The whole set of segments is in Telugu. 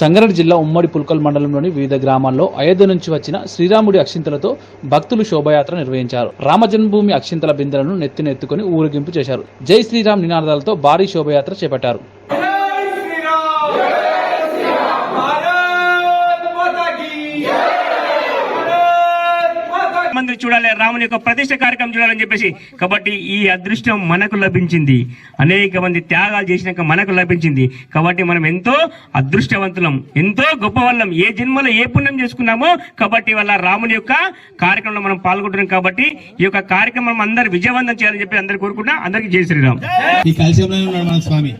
సంగారెడ్డి జిల్లా ఉమ్మడి పుల్కల్ మండలంలోని వివిధ గ్రామాల్లో అయోధ్య నుంచి వచ్చిన శ్రీరాముడి అక్షింతలతో భక్తులు శోభయాత్ర నిర్వహించారు. రామ జన్మభూమి అక్షింతల బిందెలను నెత్తిన ఎత్తుకుని ఊరేగింపు చేశారు. జై శ్రీరామ్ నినాదాలతో భారీ శోభయాత్ర చేపట్టారు. అందరూ చూడాలి రాముని యొక్క ప్రతిష్ట కార్యక్రమం చూడాలని చెప్పేసి. కాబట్టి ఈ అదృష్టం మనకు లభించింది. అనేక మంది త్యాగాలు చేసినాక మనకు లభించింది. కాబట్టి మనం ఎంతో అదృష్టవంతులం ఎంతో గొప్ప వాళ్ళం ఏ జన్మలో ఏ పుణ్యం చేసుకున్నామో కాబట్టి వల్ల రాముని యొక్క కార్యక్రమంలో మనం పాల్గొంటున్నాం కాబట్టి ఈ యొక్క కార్యక్రమం అందరు విజయవంతం చేయాలని చెప్పి అందరు కోరుకుంటున్నా. అందరికి జయ శ్రీరామ్. స్వామి.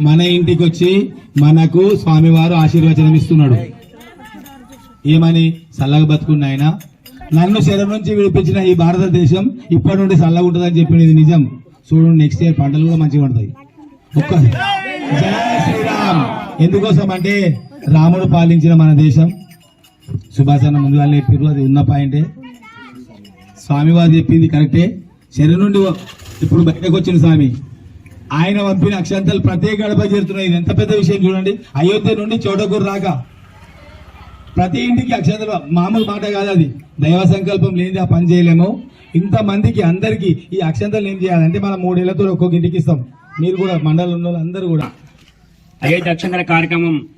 మన ఇంటికి వచ్చి మనకు స్వామివారు ఆశీర్వచనం ఇస్తున్నాడు. ఏమని? చల్లగా బతుకున్నాయన? నన్ను శరం నుంచి విడిపించిన ఈ భారతదేశం ఇప్పటి నుండి చల్లగా ఉంటుందని చెప్పిన ఇది నిజం. చూడండి నెక్స్ట్ ఇయర్ పంటలు కూడా మంచిగా పడతాయి. ఒక్క శ్రీరామ్. ఎందుకోసం అంటే రాముడు పాలించిన మన దేశం. సుభాష్ అన్న ముందుగా చెప్పారు అది ఉన్న పాయింటే స్వామివారు చెప్పింది కరెక్టే శరీరం నుండి ఇప్పుడు బయటకు వచ్చిన స్వామి. ఆయన పంపిన అక్షంతలు ప్రత్యేక గడప చేరుతున్నాయి. ఇది ఎంత పెద్ద విషయం చూడండి. అయోధ్య నుండి చోటకూరు రాక ప్రతి ఇంటికి అక్షతలు మామూలు మాట కాదు అది. దైవ సంకల్పం లేనిది ఆ పని చేయలేము. ఇంతమందికి అందరికీ ఈ అక్షంతలు ఏం చేయాలంటే మనం మూడేళ్ళతో ఒక్కొక్క ఇంటికి ఇస్తాం. మీరు కూడా మండలం ఉన్న అందరూ కూడా. అయోధ్య అక్షంతల కార్యక్రమం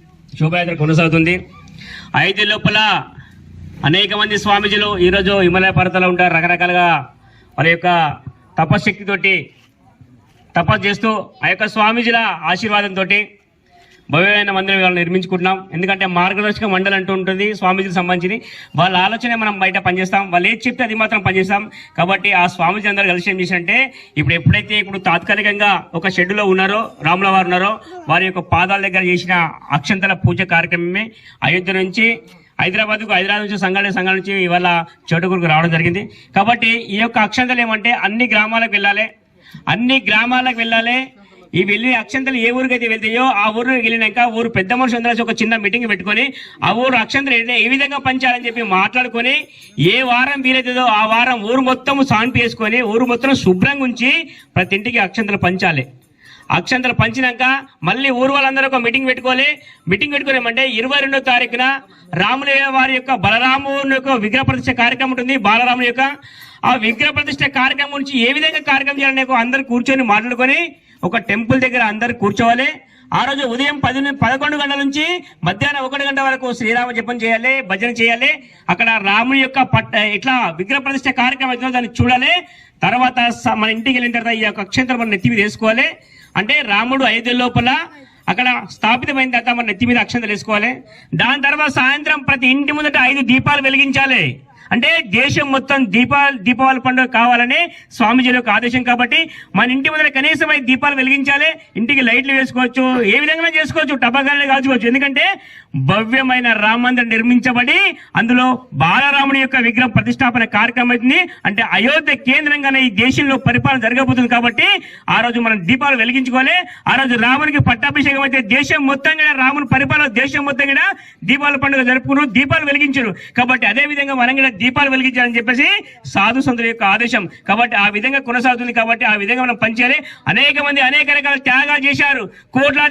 శోభయాత్ర కొనసాగుతుంది. అయోధ్య లోపల అనేక మంది స్వామీజీలు ఈరోజు హిమాలయ పర్వతాలు ఉంటారు. రకరకాలుగా వారి యొక్క తపశక్తితోటి తపస్సు చేస్తూ ఆ యొక్క స్వామీజీల ఆశీర్వాదంతో భవ్యమైన మందిరం వాళ్ళు నిర్మించుకుంటున్నాం. ఎందుకంటే మార్గదర్శక మండలి అంటూ ఉంటుంది. స్వామీజీకి సంబంధించి వాళ్ళ ఆలోచన మనం బయట పనిచేస్తాం. వాళ్ళు ఏది చెప్తే అది మాత్రం పనిచేస్తాం. కాబట్టి ఆ స్వామీజీ అందరూ కలిసి ఏం చేసినంటే ఇప్పుడు ఎప్పుడైతే ఇప్పుడు తాత్కాలికంగా ఒక షెడ్యూల్లో ఉన్నారో రాముల వారు ఉన్నారో వారి యొక్క పాదాల దగ్గర చేసిన అక్షంతల పూజ కార్యక్రమమే. అయోధ్య నుంచి హైదరాబాద్కు హైదరాబాద్ నుంచి సంఘాల సంఘాల నుంచి ఇవాళ చోటుకూరుకు రావడం జరిగింది. కాబట్టి ఈ యొక్క అక్షంతలు ఏమంటే అన్ని గ్రామాలకు వెళ్ళాలి. అన్ని గ్రామాలకు వెళ్ళాలి. ఈ వెళ్ళి అక్షంతలు ఏ ఊరికి అయితే వెళ్తాయో ఆ ఊరికి వెళ్ళినాక ఊరు పెద్ద మనుషులు అందరూ ఒక చిన్న మీటింగ్ పెట్టుకొని ఆ ఊరు అక్షంతలు ఏ- ఏ విధంగా పంచాలని చెప్పి మాట్లాడుకొని ఏ వారం వీలైతుందో ఆ వారం ఊరు మొత్తం సాన్పి వేసుకొని ఊరు మొత్తం శుభ్రంగా ఉంచి ప్రతి ఇంటికి అక్షంతలు పంచాలి. అక్షంతలు పంచినాక మళ్ళీ ఊరు వాళ్ళందరూ ఒక మీటింగ్ పెట్టుకోవాలి. మీటింగ్ పెట్టుకోలేమంటే ఇరవై రెండో తారీఖున రాముల వారి యొక్క బలరాముని యొక్క విగ్రహ ప్రతిష్ట కార్యక్రమం ఉంటుంది. బాలరాముని యొక్క ఆ విగ్రహ ప్రతిష్ట కార్యక్రమం నుంచి ఏ విధంగా కార్యక్రమం చేయాలని అందరు కూర్చొని మాట్లాడుకొని ఒక టెంపుల్ దగ్గర అందరు కూర్చోవాలి. ఆ రోజు ఉదయం పది పదకొండు గంటల నుంచి మధ్యాహ్నం ఒకటి గంట వరకు శ్రీరామ జపం చేయాలి భజన చేయాలి. అక్కడ రాముని యొక్క పట్ట ఇట్లా విగ్రహ ప్రతిష్ట కార్యక్రమం దాన్ని చూడాలి. తర్వాత మన ఇంటికి వెళ్ళిన తర్వాత ఈ యొక్క అక్షంతరం మన నెత్తి మీద వేసుకోవాలి. అంటే రాముడు ఐదు లోపల అక్కడ స్థాపితమైన తర్వాత మన నెత్తి మీద అక్షంతలు వేసుకోవాలి. దాని తర్వాత సాయంత్రం ప్రతి ఇంటి ముందట ఐదు దీపాలు వెలిగించాలి. అంటే దేశం మొత్తం దీపావళి దీపావళి పండుగ కావాలని స్వామిజీల యొక్క ఆదేశం కాబట్టి మన ఇంటి ముందర కనీసం అయితే దీపాలు వెలిగించాలి ఇంటికి లైట్లు వేసుకోవచ్చు ఏ విధంగా చేసుకోవచ్చు టబాకాయలు కాల్చుకోవచ్చు. ఎందుకంటే భవ్యమైన రామ మందిరం నిర్మించబడి అందులో బాలరాముడి యొక్క విగ్రహం ప్రతిష్టాపన కార్యక్రమం అవుతుంది. అంటే అయోధ్య కేంద్రంగానే ఈ దేశంలో పరిపాలన జరగబోతుంది కాబట్టి ఆ రోజు మనం దీపాలు వెలిగించుకోవాలి. ఆ రోజు రామునికి పట్టాభిషేకం అయితే దేశం మొత్తం కూడా రాముని పరిపాలన దేశం మొత్తం కూడా దీపావళి పండుగ జరుపుకున్నారు దీపాలు వెలిగించారు. కాబట్టి అదే విధంగా మనం కూడా దీపాలు వెలిగించాలని చెప్పేసి సాధు సంతుల యొక్క ఆదేశం. కాబట్టి ఆ విధంగా కొనసాగుతుంది కాబట్టి ఆ విధంగా మనం పనిచేయాలి. అనేక మంది అనేక రకాల త్యాగాలు చేశారు. కోట్లాది